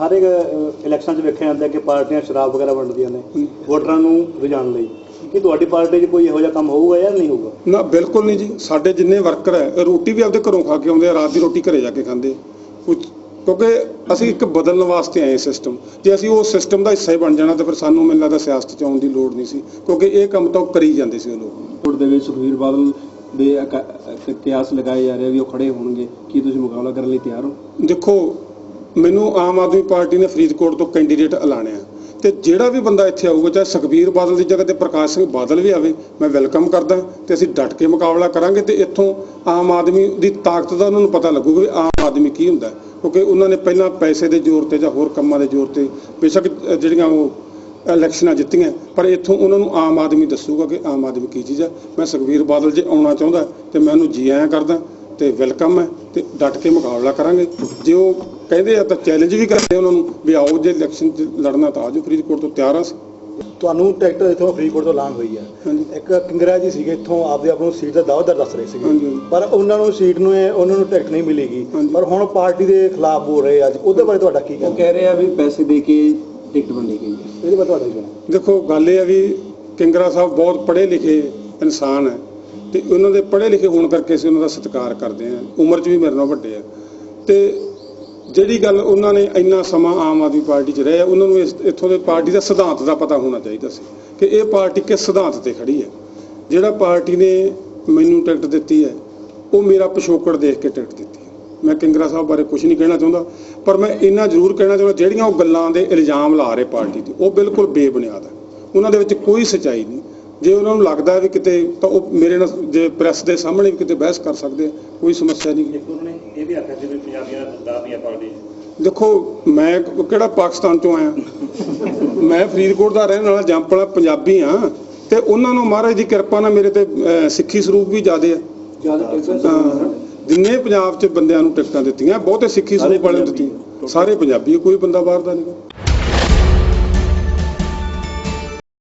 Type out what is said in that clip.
ਹਰ ਇੱਕ ਇਲੈਕਸ਼ਨ 'ਚ ਵੇਖਿਆ ਜਾਂਦਾ ਕਿ ਪਾਰਟੀਆਂ ਸ਼ਰਾਬ ਵਗੈਰਾ ਵੰਡਦੀਆਂ ਨੇ ਵੋਟਰਾਂ ਨੂੰ ਰੁਝਾਉਣ ਲਈ। ਕੀ ਤੁਹਾਡੀ ਪਾਰਟੀ 'ਚ ਕੋਈ ਇਹੋ ਜਿਹਾ ਕੰਮ ਹੋਊਗਾ ਜਾਂ ਨਹੀਂ ਹੋਊਗਾ? ਨਾ ਬਿਲਕੁਲ ਨਹੀਂ ਜੀ। ਸਾਡੇ ਜਿੰਨੇ ਵਰਕਰ ਹੈ ਰੋਟੀ ਵੀ ਆਪਦੇ ਘਰੋਂ ਖਾ ਕੇ ਆਉਂਦੇ ਆ ਰਾਤ ਦੀ ਰੋਟੀ ਘਰੇ ਜਾ ਕੇ ਖਾਂਦੇ ਕਿਉਂਕਿ ਅਸੀਂ ਇੱਕ ਬਦਲਣ ਵਾਸਤੇ ਆਏ ਸਿਸਟਮ ਜੇ ਅਸੀਂ ਉਹ ਸਿਸਟਮ ਦਾ ਹਿੱਸਾ ਹੀ ਬਣ ਜਾਣਾ ਤਾਂ ਫਿਰ ਸਾਨੂੰ ਮੈਨੂੰ ਲੱਗਦਾ ਸਿਆਸਤ 'ਚ ਆਉਣ ਦੀ ਲੋੜ ਨਹੀਂ ਸੀ। ਕਿਉਂਕਿ ਇਹ ਕੰਮ ਤਾਂ ਉਹ ਕਰੀ ਜਾਂਦੇ ਸੀ ਉਹ ਲੋਕ। ਫਰੀਦਕੋਟ ਦੇ ਵਿੱਚ ਸੁਖਬੀਰ ਬਾਦਲ ਦੇ ਕਿਆਸ ਲਗਾਏ ਜਾ ਰਹੇ ਵੀ ਉਹ ਖੜੇ ਹੋਣਗੇ। ਕੀ ਤੁਸੀਂ ਮੁਕਾਬਲਾ ਕਰਨ ਲਈ ਤਿਆਰ ਹੋ? ਦੇਖੋ ਮੈਨੂੰ ਆਮ ਆਦਮੀ ਪਾਰਟੀ ਨੇ ਫਰੀਦਕੋਟ ਤੋਂ ਕੈਂਡੀਡੇਟ ਐਲਾਨਿਆ ਤੇ ਜਿਹੜਾ ਵੀ ਬੰਦਾ ਇੱਥੇ ਆਊਗਾ, ਚਾਹੇ ਸੁਖਬੀਰ ਬਾਦਲ ਦੀ ਜਗ੍ਹਾ ਤੇ ਪ੍ਰਕਾਸ਼ ਸਿੰਘ ਬਾਦਲ ਵੀ ਆਵੇ, ਮੈਂ ਵੈਲਕਮ ਕਰਦਾ ਤੇ ਅਸੀਂ ਡਟ ਕੇ ਮੁਕਾਬਲਾ ਕਰਾਂਗੇ ਤੇ ਇੱਥੋਂ ਆਮ ਆਦਮੀ ਦੀ ਤਾਕਤ ਦਾ ਉਹਨਾਂ ਨੂੰ ਪਤਾ ਲੱਗੂਗਾ ਵੀ ਆਮ ਆਦਮੀ ਕੀ ਹੁੰਦਾ ਕਿਉਂਕਿ ਉਹਨਾਂ ਨੇ ਪਹਿਲਾਂ ਪੈਸੇ ਦੇ ਜ਼ੋਰ ਤੇ ਜਾਂ ਹੋਰ ਕੰਮਾਂ ਦੇ ਜ਼ੋਰ ਤੇ ਬੇਸ਼ੱਕ ਜਿਹੜੀਆਂ ਉਹ ਇਲੈਕਸ਼ਨਾਂ ਜਿੱਤੀਆਂ ਪਰ ਇੱਥੋਂ ਉਹਨਾਂ ਨੂੰ ਆਮ ਆਦਮੀ ਦੱਸੂਗਾ ਕਿ ਆਮ ਆਦਮੀ ਕੀ ਚੀਜ਼ ਹੈ। ਮੈਂ ਸੁਖਬੀਰ ਬਾਦਲ ਜੇ ਆਉਣਾ ਚਾਹੁੰਦਾ ਤੇ ਮੈਂ ਉਹਨੂੰ ਜੀ ਆਇਆਂ ਕਰਦਾ ਤੇ ਵੈਲਕਮ ਹੈ ਤੇ ਡਟ ਕੇ ਮੁਕਾਬਲਾ ਕਰਾਂਗੇ। ਜੇ ਉਹ ਕਹਿੰਦੇ ਆ ਤਾਂ ਚੈਲੰਜ ਵੀ ਕਰਦੇ ਉਹਨਾਂ ਨੂੰ ਵੀ ਆਓ ਜੇ ਇਲੈਕਸ਼ਨ 'ਚ ਲੜਨਾ ਤਾਂ ਆਜੋ ਫਰੀਦਕੋਟ ਤੋਂ ਤਿਆਰ ਆ ਅਸੀਂ। ਤੁਹਾਨੂੰ ਟਿਕਟ ਇੱਥੋਂ ਫਰੀਦਕੋਟ ਤੋਂ ਐਲਾਨ ਹੋਈ ਹੈ ਹਾਂਜੀ। ਇੱਕ ਕਿੰਗਰਾ ਜੀ ਸੀਗੇ ਇੱਥੋਂ ਆਪਦੇ ਆਪ ਨੂੰ ਸੀਟ ਦਾ ਦਾਅਵੇਦਾਰ ਦੱਸ ਰਹੇ ਸੀਗੇ। ਪਰ ਉਹਨਾਂ ਨੂੰ ਸੀਟ ਨੂੰ ਉਹਨਾਂ ਨੂੰ ਟਿਕਟ ਨਹੀਂ ਮਿਲੇਗੀ। ਪਰ ਹੁਣ ਪਾਰਟੀ ਦੇ ਖਿਲਾਫ ਬੋਲ ਰਹੇ ਅੱਜ। ਉਹਦੇ ਬਾਰੇ ਤੁਹਾਡਾ ਕੀ ਉਹ ਕਹਿਣਾ? ਕਹਿ ਰਹੇ ਆ ਵੀ ਪੈਸੇ ਦੇ ਕੇ ਟਿਕਟ ਵੰਡੀ ਗਈ ਹੈ। ਇਹਦੇ ਬਾਰੇ ਤੁਹਾਡਾ ਕੀ ਕਹਿਣਾ? ਦੇਖੋ ਗੱਲ ਇਹ ਆ ਵੀ ਕਿੰਗਰਾ ਸਾਹਿਬ ਬਹੁਤ ਪੜ੍ਹੇ ਲਿਖੇ ਇਨਸਾਨ ਹੈ ਤੇ ਉਹਨਾਂ ਦੇ ਪੜ੍ਹੇ ਲਿਖੇ ਹੋਣ ਕਰਕੇ ਅਸੀਂ ਉਹਨਾਂ ਦਾ ਸਤਿਕਾਰ ਕਰਦੇ ਹਾਂ। ਉਮਰ 'ਚ ਵੀ ਮੇਰੇ ਨਾਲ ਵੱਡੇ ਆ। ਤੇ ਜਿਹੜੀ ਗੱਲ ਉਹਨਾਂ ਨੇ ਇੰਨਾ ਸਮਾਂ ਆਮ ਆਦਮੀ ਪਾਰਟੀ 'ਚ ਰਹੇ, ਉਹਨਾਂ ਨੂੰ ਇਸ- ਇੱਥੋਂ ਦੇ ਪਾਰਟੀ ਦਾ ਸਿਧਾਂਤ ਦਾ ਪਤਾ ਹੋਣਾ ਚਾਹੀਦਾ ਸੀ ਕਿ ਇਹ ਪਾਰਟੀ ਕਿਸ ਸਿਧਾਂਤ ਤੇ ਖੜੀ ਹੈ। ਜਿਹੜਾ ਪਾਰਟੀ ਨੇ ਮੈਨੂੰ ਟਿਕਟ ਦਿੱਤੀ ਹੈ, ਉਹ ਮੇਰਾ ਪਿਛੋਕੜ ਦੇਖ ਕੇ ਟਿਕਟ ਦਿੱਤੀ ਹੈ। ਮੈਂ ਕਿੰਗਰਾ ਸਾਹਿਬ ਬਾਰੇ ਕੁਝ ਨਹੀਂ ਕਹਿਣਾ ਚਾਹੁੰਦਾ, ਪਰ ਮੈਂ ਇੰਨਾ ਜ਼ਰੂਰ ਕਹਿਣਾ ਚਾਹੁੰਦਾ, ਜਿਹੜੀਆਂ ਉਹ ਗੱਲਾਂ ਦੇ ਇਲਜ਼ਾਮ ਲਾ ਰਹੇ ਪਾਰਟੀ ਤੇ, ਉਹ ਬਿਲਕੁਲ ਬੇਬੁਨਿਆਦ ਹੈ। ਉਹਨਾਂ ਦੇ ਵਿੱਚ ਕੋਈ ਸਚਾਈ ਨਹੀਂ। ਜੇ ਉਹਨਾਂ ਨੂੰ ਲੱਗਦਾ ਹੈ ਵੀ ਕਿਤੇ ਤਾਂ ਉਹ ਮੇਰੇ ਨਾਲ ਜੇ ਪ੍ਰੈਸ ਦੇ ਸਾਹਮਣੇ ਵੀ ਕਿਤੇ ਬਹਿਸ ਕਰ ਸਕਦੇ ਆ ਕੋਈ ਸਮੱਸਿਆ ਨਹੀਂ। ਇੱਕ ਉਹਨਾਂ ਨੇ ਇਹ ਵੀ ਆਖਿਆ ਸੀ ਵੀ ਪੰਜਾਬੀਆਂ ਦਾ ਨਹੀਂ ਹੈ ਪਾਰਟੀ ਦੇਖੋ ਮੈਂ ਕਿਹੜਾ ਪਾਕਿਸਤਾਨ ਤੋਂ ਆਇਆ? ਮੈਂ ਫਰੀਦਕੋਟ ਦਾ ਰਹਿਣ ਵਾਲਾ ਜੰਪ ਵਾਲਾ ਪੰਜਾਬੀ ਆ ਤੇ ਉਹਨਾਂ ਨੂੰ ਮਹਾਰਾਜ ਦੀ ਕਿਰਪਾ ਨਾਲ ਮੇਰੇ ਤੇ ਸਿੱਖੀ ਸਰੂਪ ਵੀ ਜ਼ਿਆਦੇ ਆ। ਜਿੰਨੇ ਪੰਜਾਬ 'ਚ ਬੰਦਿਆਂ ਨੂੰ ਟਿਕਟਾਂ ਦਿੱਤੀਆਂ ਬਹੁਤੇ ਸਿੱਖੀ ਸਰੂਪ ਵਾਲਿਆਂ ਨੂੰ ਦਿੱਤੀਆਂ। ਸਾਰੇ ਪੰਜਾਬੀ ਕੋਈ ਬੰਦਾ ਬਾਹਰ ਦਾ ਨਹੀਂ।